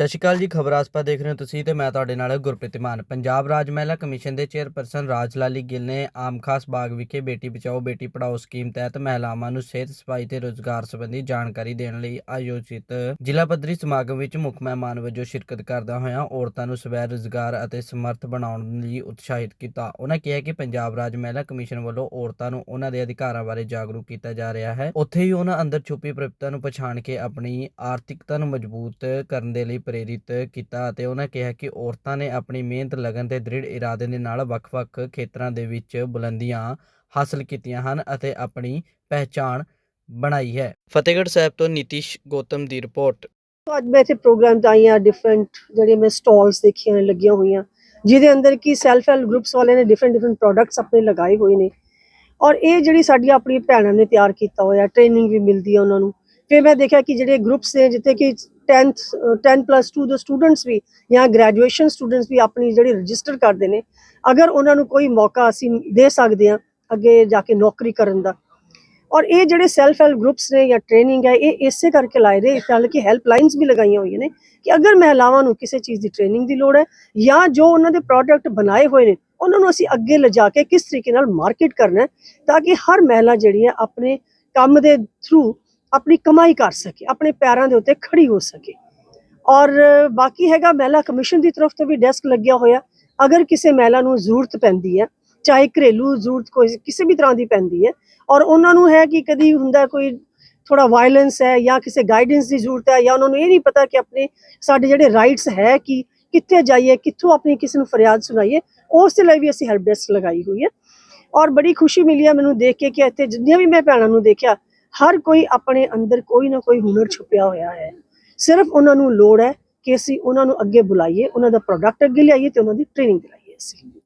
ਸਤਿ ਸ਼੍ਰੀ ਅਕਾਲ ਜੀ, ਖਬਰ ਆਸਪਾ ਦੇਖ ਰਹੇ ਹੋ ਤੁਸੀਂ ਤੇ ਮੈਂ ਤੁਹਾਡੇ ਨਾਲ ਗੁਰਪ੍ਰੀਤ ਮਾਨ। ਪੰਜਾਬ ਰਾਜ ਮਹਿਲਾ ਕਮਿਸ਼ਨ ਦੇ ਚੇਅਰਪਰਸਨ ਰਾਜ ਲਾਲੀ ਗਿੱਲ ਨੇ ਆਮ ਖਾਸ ਬਾਗ ਵਿਖੇ ਬੇਟੀ ਬਚਾਓ, ਬੇਟੀ ਪੜਾਓ ਸਕੀਮ ਤਹਿਤ ਮਹਿਲਾਵਾਂ ਨੂੰ ਸਿਹਤ, ਸਫ਼ਾਈ ਤੇ ਰੋਜ਼ਗਾਰ ਸੰਬੰਧੀ ਜਾਣਕਾਰੀ ਦੇਣ ਲਈ ਆਯੋਜਿਤ ਜ਼ਿਲ੍ਹਾ ਪੱਧਰੀ ਸਮਾਗਮ ਵਿੱਚ ਮੁੱਖ ਮਹਿਮਾਨ ਵਜੋਂ ਸ਼ਿਰਕਤ ਕਰਦਾ ਹੋਇਆ ਔਰਤਾਂ ਨੂੰ ਸਵੈ ਰੋਜ਼ਗਾਰ ਅਤੇ ਸਮਰਥ ਬਣਾਉਣ ਲਈ ਉਤਸ਼ਾਹਿਤ ਕੀਤਾ। ਉਹਨਾਂ ਕਿਹਾ ਕਿ ਪੰਜਾਬ ਰਾਜ ਮਹਿਲਾ ਕਮਿਸ਼ਨ ਵੱਲੋਂ ਔਰਤਾਂ ਨੂੰ ਉਹਨਾਂ ਦੇ ਅਧਿਕਾਰਾਂ ਬਾਰੇ ਜਾਗਰੂਕ ਕੀਤਾ ਜਾ ਰਿਹਾ ਹੈ। ਉੱਥੇ ਹੀ ਉਹਨਾਂ ਅੰਦਰ ਛੁਪੀ ਪ੍ਰਭਤਾ ਨੂੰ ਪਛਾਣ ਕੇ ਆਪਣੀ ਆਰਥਿਕਤਾ ਨੂੰ ਮਜ਼ਬੂਤ ਕਰਨ ਦੇ ਲਈ ਪ੍ਰੇਰਿਤ ਕੀਤਾ ਅਤੇ ਉਹਨਾਂ ਕਿਹਾ ਕਿ ਔਰਤਾਂ ਨੇ ਆਪਣੀ ਮਿਹਨਤ, ਲਗਨ ਤੇ ਦ੍ਰਿੜ ਇਰਾਦੇ ਦੇ ਨਾਲ ਵੱਖ-ਵੱਖ ਖੇਤਰਾਂ ਦੇ ਵਿੱਚ ਬੁਲੰਦੀਆਂ ਹਾਸਲ ਕੀਤੀਆਂ ਹਨ ਅਤੇ ਆਪਣੀ ਪਹਿਚਾਣ ਬਣਾਈ ਹੈ। ਫਤਿਹਗੜ੍ਹ ਸਾਹਿਬ ਤੋਂ ਨਿਤਿਸ਼ ਗੌਤਮ ਦੀ ਰਿਪੋਰਟ। ਅੱਜ ਮੈਂ ਇੱਥੇ ਪ੍ਰੋਗਰਾਮ 'ਚ ਆਈ ਹਾਂ ਡਿਫਰੈਂਟ ਜਿਹੜੇ ਮੈਂ ਸਟਾਲਸ ਦੇਖੀਆਂ ਲੱਗੀਆਂ ਹੋਈਆਂ, ਜਿਹਦੇ ਅੰਦਰ ਕੀ ਸੈਲਫ ਹੈਲਪ ਗਰੁੱਪਸ ਵਾਲਿਆਂ ਨੇ ਡਿਫਰੈਂਟ ਡਿਫਰੈਂਟ ਪ੍ਰੋਡਕਟਸ ਆਪਣੇ ਲਗਾਏ ਹੋਏ ਨੇ। ਔਰ ਇਹ ਜਿਹੜੀ ਸਾਡੀਆਂ ਆਪਣੀ ਭੈਣਾਂ ਨੇ ਤਿਆਰ ਕੀਤਾ ਹੋਇਆ ਟ੍ਰੇਨਿੰਗ ਵੀ ਮਿਲਦੀ ਹੈ ਉਹਨਾਂ ਨੂੰ। ਫਿਰ ਮੈਂ ਦੇਖਿਆ ਕਿ ਜਿਹੜੇ ਗਰੁੱਪਸ ਨੇ, ਜਿੱਥੇ ਕਿ 10th 10 ਪਲੱਸ 2 ਦੇ ਸਟੂਡੈਂਟਸ ਵੀ ਜਾਂ ਗ੍ਰੈਜੂਏਸ਼ਨ ਸਟੂਡੈਂਟਸ ਵੀ ਆਪਣੀ ਜਿਹੜੀ ਰਜਿਸਟਰ ਕਰਦੇ ਨੇ। ਅਗਰ ਉਹਨਾਂ ਨੂੰ ਕੋਈ ਮੌਕਾ ਅਸੀਂ ਦੇ ਸਕਦੇ ਹਾਂ ਅੱਗੇ ਜਾ ਕੇ ਨੌਕਰੀ ਕਰਨ ਦਾ। ਔਰ ਇਹ ਜਿਹੜੇ ਸੈਲਫ ਹੈਲਪ ਗਰੁੱਪਸ ਨੇ ਜਾਂ ਟ੍ਰੇਨਿੰਗ ਹੈ, ਇਹ ਇਸੇ ਕਰਕੇ ਲਾਏ ਰਹੇ। ਨਾਲ ਕਿ ਹੈਲਪਲਾਈਨਸ ਵੀ ਲਗਾਈਆਂ ਹੋਈਆਂ ਨੇ ਕਿ ਅਗਰ ਮਹਿਲਾਵਾਂ ਨੂੰ ਕਿਸੇ ਚੀਜ਼ ਦੀ ਟ੍ਰੇਨਿੰਗ ਦੀ ਲੋੜ ਹੈ ਜਾਂ ਜੋ ਉਹਨਾਂ ਦੇ ਪ੍ਰੋਡਕਟ ਬਣਾਏ ਹੋਏ ਨੇ, ਉਹਨਾਂ ਨੂੰ ਅਸੀਂ ਅੱਗੇ ਲਿਜਾ ਕੇ ਕਿਸ ਤਰੀਕੇ ਨਾਲ ਮਾਰਕੀਟ ਕਰਨਾ ਹੈ ਤਾਂ ਕਿ ਹਰ ਮਹਿਲਾ ਜਿਹੜੀ ਹੈ ਆਪਣੇ ਕੰਮ ਦੇ ਥਰੂ ਆਪਣੀ ਕਮਾਈ ਕਰ ਸਕੇ, ਆਪਣੇ ਪੈਰਾਂ ਦੇ ਉੱਤੇ ਖੜੀ ਹੋ ਸਕੇ। ਔਰ ਬਾਕੀ ਹੈਗਾ ਮਹਿਲਾ ਕਮਿਸ਼ਨ ਦੀ ਤਰਫ ਤੋਂ ਵੀ ਡੈਸਕ ਲੱਗਿਆ ਹੋਇਆ। ਅਗਰ ਕਿਸੇ ਮਹਿਲਾ ਨੂੰ ਜ਼ਰੂਰਤ ਪੈਂਦੀ ਹੈ, ਚਾਹੇ ਘਰੇਲੂ ਜ਼ਰੂਰਤ ਕੋਈ, ਕਿਸੇ ਵੀ ਤਰ੍ਹਾਂ ਦੀ ਪੈਂਦੀ ਹੈ, ਔਰ ਉਹਨਾਂ ਨੂੰ ਹੈ ਕਿ ਕਦੀ ਹੁੰਦਾ ਕੋਈ ਥੋੜਾ ਵਾਇਲੈਂਸ ਹੈ ਜਾਂ ਕਿਸੇ ਗਾਈਡੈਂਸ ਦੀ ਜ਼ਰੂਰਤ ਹੈ ਜਾਂ ਉਹਨਾਂ ਨੂੰ ਇਹ ਨਹੀਂ ਪਤਾ ਕਿ ਆਪਣੇ ਸਾਡੇ ਜਿਹੜੇ ਰਾਈਟਸ ਹੈ ਕਿ ਕਿੱਥੇ ਜਾਈਏ, ਕਿੱਥੋਂ ਆਪਣੀ ਕਿਸੇ ਨੂੰ ਫਰਿਆਦ ਸੁਣਾਈਏ, ਉਸ ਦੇ ਲਈ ਵੀ ਅਸੀਂ ਹੈਲਪ ਡੈਸਕ ਲਗਾਈ ਹੋਈ ਹੈ। ਔਰ ਬੜੀ ਖੁਸ਼ੀ ਮਿਲੀ ਹੈ ਮੈਨੂੰ ਦੇਖ ਕੇ ਕਿ ਇੱਥੇ ਜਿੰਨੀਆਂ ਵੀ ਮੈਂ ਭੈਣਾਂ ਨੂੰ ਦੇਖਿਆ ਹਰ ਕੋਈ ਆਪਣੇ ਅੰਦਰ ਕੋਈ ਨਾ ਕੋਈ ਹੁਨਰ ਛੁਪਿਆ ਹੋਇਆ ਹੈ। ਸਿਰਫ ਉਹਨਾਂ ਨੂੰ ਲੋੜ ਹੈ ਕਿ ਅਸੀਂ ਉਹਨਾਂ ਨੂੰ ਅੱਗੇ ਬੁਲਾਈਏ, ਉਹਨਾਂ ਦਾ ਪ੍ਰੋਡਕਟ ਅੱਗੇ ਲਿਆਈਏ ਤੇ ਉਹਨਾਂ ਦੀ ਟ੍ਰੇਨਿੰਗ ਦਿਲਾਈਏ ਅਸੀਂ।